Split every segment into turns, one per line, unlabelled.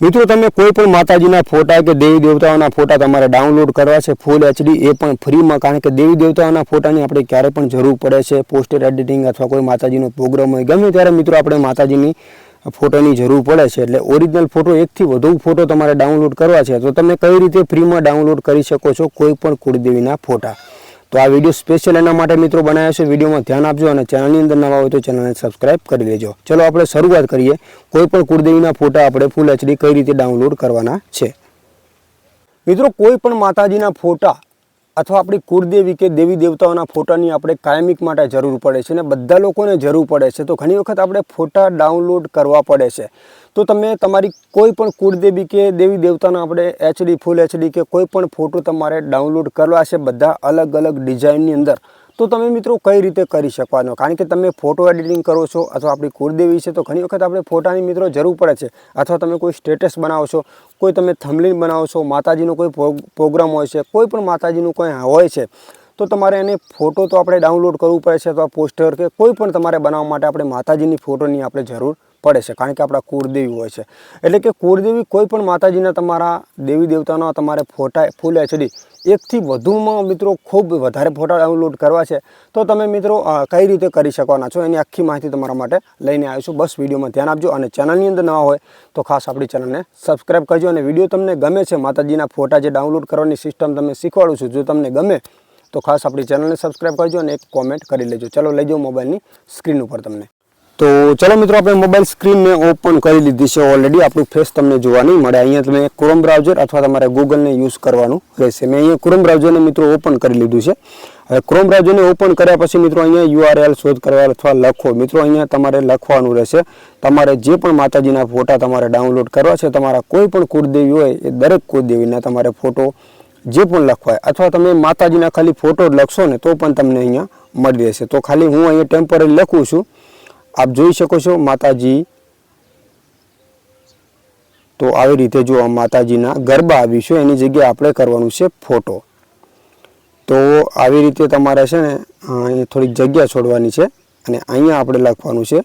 મિત્રો, તમે કોઈ પણ માતાજીના ફોટા કે દેવી દેવતાઓના ફોટા તમારે ડાઉનલોડ કરવા છે, ફૂલ એચડી, એ પણ ફ્રીમાં, કારણ કે દેવી દેવતાઓના ફોટાની આપણે ક્યારે પણ જરૂર પડે છે પોસ્ટર એડિટિંગ અથવા કોઈ માતાજીનો પ્રોગ્રામ હોય, ગમે ત્યારે મિત્રો આપણે માતાજીની ફોટોની જરૂર પડે છે. એટલે ઓરિજિનલ ફોટો એકથી વધુ ફોટો તમારે ડાઉનલોડ કરવા છે. તો તમે કઈ રીતે ફ્રીમાં ડાઉનલોડ કરી શકો છો કોઈ પણ કુળદેવીના ફોટા? તો આ વીડિયો સ્પેશિયલ એના માટે મિત્રો બનાવ્યો છે. વિડીયોમાં ધ્યાન આપજો અને ચેનલની અંદર નવા હોય તો ચેનલને સબસ્ક્રાઇબ કરી લેજો. ચલો આપણે શરૂઆત કરીએ. કોઈ પણ કુળદેવીના ફોટા આપણે ફૂલ એચડી કઈ રીતે ડાઉનલોડ કરવાના છે? મિત્રો, કોઈ પણ માતાજીના ફોટા અથવા આપણી કુળદેવી કે દેવી દેવતાઓના ફોટાની આપણે કાયમિક માટે જરૂર પડે છે અને બધા લોકોને જરૂર પડે છે, તો ઘણી વખત આપણે ફોટા ડાઉનલોડ કરવા પડે છે. તો તમે તમારી કોઈ પણ કુળદેવી કે દેવી દેવતાના આપણે એચડી, ફૂલ એચડી કે કોઈ પણ ફોટો તમારે ડાઉનલોડ કરવા છે, બધા અલગ અલગ ડિઝાઇનની અંદર. તો તમે મિત્રો કઈ રીતે કરી શકવાનો? કારણ કે તમે ફોટો એડિટિંગ કરો છો અથવા આપણી કુળદેવી છે તો ઘણી વખત આપણે ફોટાની મિત્રો જરૂર પડે છે. અથવા તમે કોઈ સ્ટેટસ બનાવો છો, કોઈ તમે થમલીન બનાવો છો, માતાજીનો કોઈ પ્રોગ્રામ હોય છે, કોઈ પણ માતાજીનું કોઈ હોય છે તો તમારે એને ફોટો તો આપણે ડાઉનલોડ કરવું પડે છે અથવા પોસ્ટર કે કોઈ પણ તમારે બનાવવા માટે આપણે માતાજીની ફોટોની આપણે જરૂર પડે છે, કારણ કે આપણા કુળદેવી હોય છે. એટલે કે કુળદેવી કોઈ પણ માતાજીના તમારા દેવી દેવતાના તમારે ફોટા, ફૂલ એચડી એકથી વધુમાં મિત્રો ખૂબ વધારે ફોટા ડાઉનલોડ કરવા છે. તો તમે મિત્રો કઈ રીતે કરી શકવાના છો એની આખી માહિતી તમારા માટે લઈને આવ્યો છું. બસ વિડીયોમાં ધ્યાન આપજો અને ચેનલની અંદર નવા હોય તો ખાસ આપણી ચેનલને સબસ્ક્રાઈબ કરજો અને વીડિયો તમને ગમે છે માતાજીના ફોટા જે ડાઉનલોડ કરવાની સિસ્ટમ તમને શીખવાડું છું, જો તમને ગમે તો ખાસ આપણી ચેનલને સબસ્ક્રાઈબ કરજો અને એક કોમેન્ટ કરી લેજો. ચલો, લઈ જાઓ મોબાઈલની સ્ક્રીન ઉપર તમને. તો ચલો મિત્રો, આપણે મોબાઈલ સ્ક્રીન મેં ઓપન કરી લીધી છે ઓલરેડી આપણું ફેસ તમને જોવા નહીં મળે. અહીંયા તમે ક્રોમ બ્રાઉઝર અથવા તમારે ગૂગલને યુઝ કરવાનું રહેશે. મેં અહીંયા ક્રોમ બ્રાઉઝરને મિત્રો ઓપન કરી લીધું છે. હવે ક્રોમ બ્રાઉઝરને ઓપન કર્યા પછી મિત્રો અહીંયા યુઆરએલ શોધ કરવા અથવા લખો. મિત્રો, અહીંયા તમારે લખવાનું રહેશે. તમારે જે પણ માતાજીના ફોટા તમારે ડાઉનલોડ કરવા છે, તમારા કોઈ પણ કુળદેવી હોય, એ દરેક કુળદેવીના તમારે ફોટો જે પણ લખવાય, અથવા તમે માતાજીના ખાલી ફોટો લખશો ને, તો પણ તમને અહીંયા મળી રહેશે. તો ખાલી હું અહીંયા ટેમ્પરરી લખું છું. આપ જોઈ શકો છો માતાજી. તો આવી રીતે જો આ માતાજીના ગરબા આવીશું એની જગ્યાએ આપણે કરવાનું છે ફોટો તો આવી રીતે તમારે છે ને અહીંયા થોડીક જગ્યા છોડવાની છે, અને અહીંયા આપણે લખવાનું છે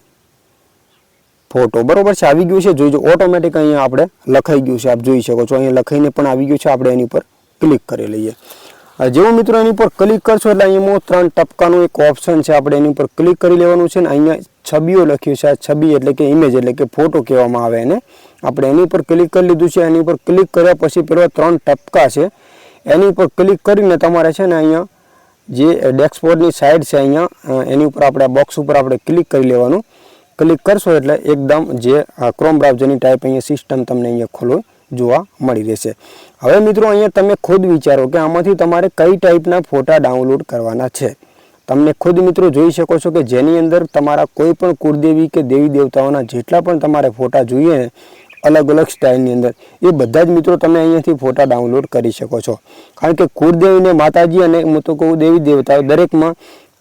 ફોટો બરોબર છે? આવી ગયું છે? જોઈજો ઓટોમેટિક અહીંયા આપણે લખાઈ ગયું છે. આપ જોઈ શકો છો. અહીંયા લખાઈને પણ આવી ગયું છે આપણે એની પર ક્લિક કરી લઈએ. જેવું મિત્રો એની પર ક્લિક કરશો એટલે અહીંયા ત્રણ ટપકાનું એક ઓપ્શન છે, આપણે એની ઉપર ક્લિક કરી લેવાનું છે ને અહીંયા છબીઓ લખ્યું છે, આ છબી એટલે કે ઇમેજ એટલે કે ફોટો કહેવામાં આવે એને. આપણે એની ઉપર ક્લિક કરી લીધું છે, એની ઉપર ક્લિક કર્યા પછી પેલા ત્રણ ટપકા છે. એની ઉપર ક્લિક કરીને તમારે છે ને અહીંયા જે ડેસ્કબોર્ડની સાઈડ છે અહીંયા એની ઉપર આપણે બોક્સ ઉપર આપણે ક્લિક કરી લેવાનું. ક્લિક કરશો એટલે એકદમ જે ક્રોમ બ્રાઉઝરની ટાઈપ અહીંયા સિસ્ટમ તમને અહીંયા ખોલો જોવા મળી રહેશે. હવે મિત્રો અહીંયા તમે ખુદ વિચારો કે આમાંથી તમારે કઈ ટાઈપના ફોટા ડાઉનલોડ કરવાના છે. તમને ખુદ મિત્રો જોઈ શકો છો કે જેની અંદર તમારા કોઈ પણ કુળદેવી કે દેવી દેવતાઓના જેટલા પણ તમારે ફોટા જોઈએ ને અલગ અલગ સ્ટાઇલની અંદર, એ બધા જ મિત્રો તમે અહીંયાથી ફોટા ડાઉનલોડ કરી શકો છો. કારણ કે કુળદેવીને માતાજી અને હું તો કહું દેવી દેવતાઓ દરેકમાં,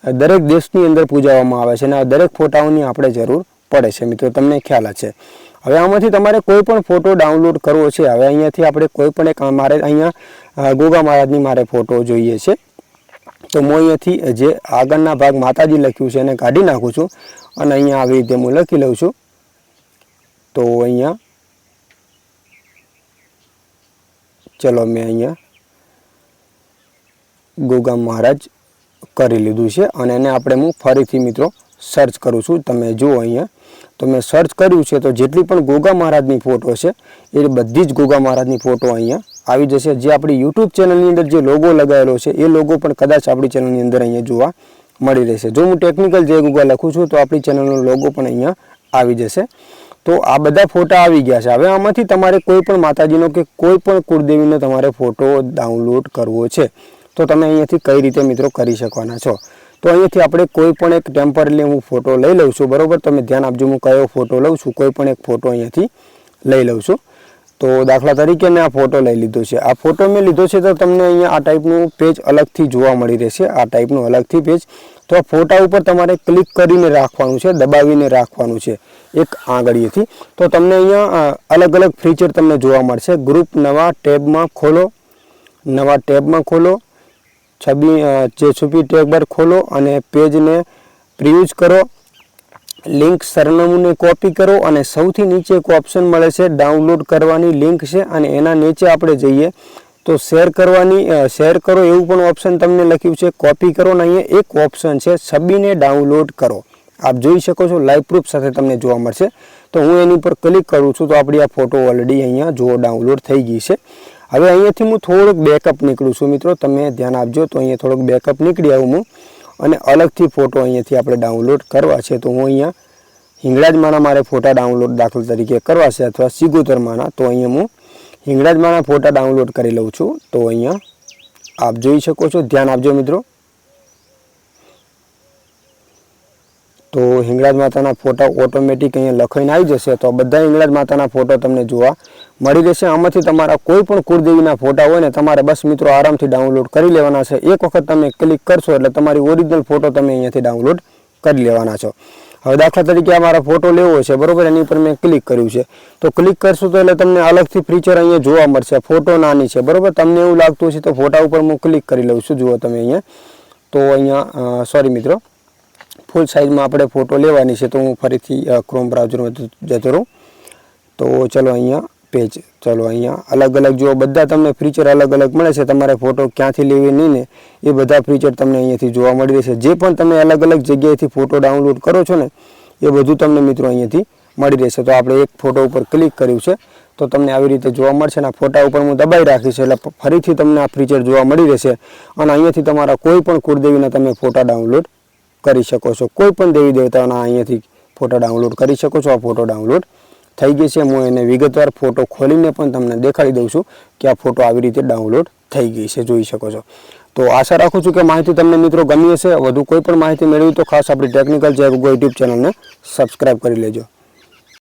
દરેક દેશની અંદર પૂજાવામાં આવે છે અને આ દરેક ફોટાઓની આપણે જરૂર પડે છે. મિત્રો, તમને ખ્યાલ છે હવે આમાંથી તમારે કોઈ પણ ફોટો ડાઉનલોડ કરવો છે, હવે અહીંયાથી આપણે કોઈ પણ એક મારે અહીંયા ગોગા મહારાજની મારે ફોટો જોઈએ છે. તો હું અહીંયાથી જે આગળના ભાગ માતાજી લખ્યું છે એને કાઢી નાખું છું અને અહીંયા આવી રીતે હું લખી લઉં છું. તો અહીંયા, ચલો મેં અહીંયા ગોગા મહારાજ કરી લીધું છે અને એને આપણે હું ફરીથી મિત્રો સર્ચ કરું છું. તમે જુઓ અહીંયા. તો મેં સર્ચ કર્યું છે, તો જેટલી પણ ગોગા મહારાજની ફોટો છે, એ બધી જ ગોગા મહારાજની ફોટો અહીંયા આવી જશે. જે આપણી યુટ્યુબ ચેનલની અંદર જે લોગો લગાવેલો છે, એ લોગો પણ કદાચ આપણી ચેનલની અંદર અહીંયા જોવા મળી રહેશે. જો હું ટેકનિકલ જે ગૂગલ લખું છું, તો આપણી ચેનલનો લોગો પણ અહીંયા આવી જશે. તો આ બધા ફોટા આવી ગયા છે. હવે આમાંથી તમારે કોઈ પણ માતાજીનો કે કોઈ પણ કુળદેવીનો તમારે ફોટો ડાઉનલોડ કરવો છે. તો તમે અહીંયાથી કઈ રીતે મિત્રો કરી શકવાના છો? તો અહીંયાથી આપણે કોઈ પણ એક ટેમ્પરરી હું ફોટો લઈ લઉં છું, બરાબર? તમે ધ્યાન આપજો, હું કયો ફોટો લઉં છું, કોઈ પણ એક ફોટો અહીંયાથી લઈ લઉં છું. તો દાખલા તરીકે મેં આ ફોટો લઈ લીધો છે. આ ફોટો મેં લીધો છે તો તમને અહીંયા આ ટાઈપનું પેજ અલગથી જોવા મળી રહેશે. આ ટાઈપનું અલગથી પેજ તો આ ફોટા ઉપર તમારે ક્લિક કરીને રાખવાનું છે, દબાવીને રાખવાનું છે, એક આંગળીએથી. તો તમને અહીંયા અલગ અલગ ફીચર તમને જોવા મળશે. ગ્રુપ નવા ટેબમાં ખોલો, નવા ટેબમાં ખોલો છબી અ, જે છુપી ટેબ પર ખોલો અને પેજને પ્રિયુઝ કરો. લિંક સરનામુંને કોપી કરો અને સૌથી નીચે એક ઓપ્શન મળે છે ડાઉનલોડ કરવાની લિંક છે અને એના નીચે આપણે જઈએ. તો શેર કરવાની શેર કરો એવું પણ ઓપ્શન તમને લખ્યું છે કોપી કરો ને અહીંયા એક ઓપ્શન છે છબીને ડાઉનલોડ કરો. આપ જોઈ શકો છો લાઈવ પ્રૂફ સાથે તમને જોવા મળશે. તો હું એની પર ક્લિક કરું છું તો આપણી આ ફોટો ઓલરેડી અહીંયા જો ડાઉનલોડ થઈ ગઈ છે. હવે અહીંયાથી હું થોડુંક બેકઅપ નીકળું છું મિત્રો, તમે ધ્યાન આપજો, તો અહીંયા થોડોક બેકઅપ નીકળી આવું હું. અને અલગથી ફોટો અહીંયાથી આપણે ડાઉનલોડ કરવા છે, તો હું અહીંયા હિંગળાજમાંના મારે ફોટા ડાઉનલોડ દાખલ તરીકે કરવા છે અથવા સિગોતરમાંના, તો અહીંયા હું હિંગળાજમાંના ફોટા ડાઉનલોડ કરી લઉં છું. તો અહીંયા આપ જોઈ શકો છો, ધ્યાન આપજો મિત્રો. તો હિંગળાજ માતાના ફોટા ઓટોમેટિક અહીંયા લખાઈને આવી જશે. તો બધા હિંગળાજ માતાના ફોટો તમને જોવા મળી રહેશે આમાંથી તમારા કોઈ પણ કુળદેવીના ફોટા હોય ને તમારે બસ મિત્રો આરામથી ડાઉનલોડ કરી લેવાના છે. એક વખત તમે ક્લિક કરશો એટલે તમારી ઓરિજિનલ ફોટો તમે અહીંયાથી ડાઉનલોડ કરી લેવાના છો. હવે દાખલા તરીકે આ મારા ફોટો લેવો છે, બરોબર? એની ઉપર મેં ક્લિક કર્યું છે. તો ક્લિક કરશો તો એટલે તમને અલગથી ફીચર અહીંયા જોવા મળશે. ફોટો નાની છે, બરોબર? તમને એવું લાગતું હશે તો ફોટા ઉપર હું ક્લિક કરી લઉં છું. જુઓ તમે અહીંયા. તો અહીંયા સોરી મિત્રો. ફૂલ સાઇઝમાં આપણે ફોટો લેવાની છે, તો હું ફરીથી ક્રોમ બ્રાઉઝરમાં જતો રહું. તો ચલો અહીંયા પેજ ચલો અહીંયા. અલગ અલગ જો બધા તમને ફીચર અલગ અલગ મળે છે, તમારે ફોટો ક્યાંથી લેવી નહીં ને, એ બધા ફીચર તમને અહીંયાથી જોવા મળી રહેશે. જે પણ તમે અલગ અલગ જગ્યાએથી ફોટો ડાઉનલોડ કરો છો ને, એ બધું તમને મિત્રો અહીંયાથી મળી રહેશે. તો આપણે એક ફોટો ઉપર ક્લિક કર્યું છે, તો તમને આવી રીતે જોવા મળશે અને ફોટા ઉપર હું દબાઈ રાખીશ, એટલે ફરીથી તમને આ ફીચર જોવા મળી રહેશે. અને અહીંયાથી તમારા કોઈ પણ કુળદેવીના તમે ફોટા ડાઉનલોડ કરી શકો છો. કોઈ પણ દેવી દેવતાઓના અહીંયાથી ફોટો ડાઉનલોડ કરી શકો છો. આ ફોટો ડાઉનલોડ થઈ ગઈ છે. હું એને વિગતવાર ફોટો ખોલીને પણ તમને દેખાડી દઉં છું કે આ ફોટો આવી રીતે ડાઉનલોડ થઈ ગઈ છે. જોઈ શકો છો. તો આશા રાખું છું કે માહિતી તમને મિત્રો ગમી હશે. વધુ કોઈ પણ માહિતી મેળવી તો ખાસ આપણી ટેકનિકલ જે યુટ્યુબ ચેનલને સબસ્ક્રાઈબ કરી લેજો.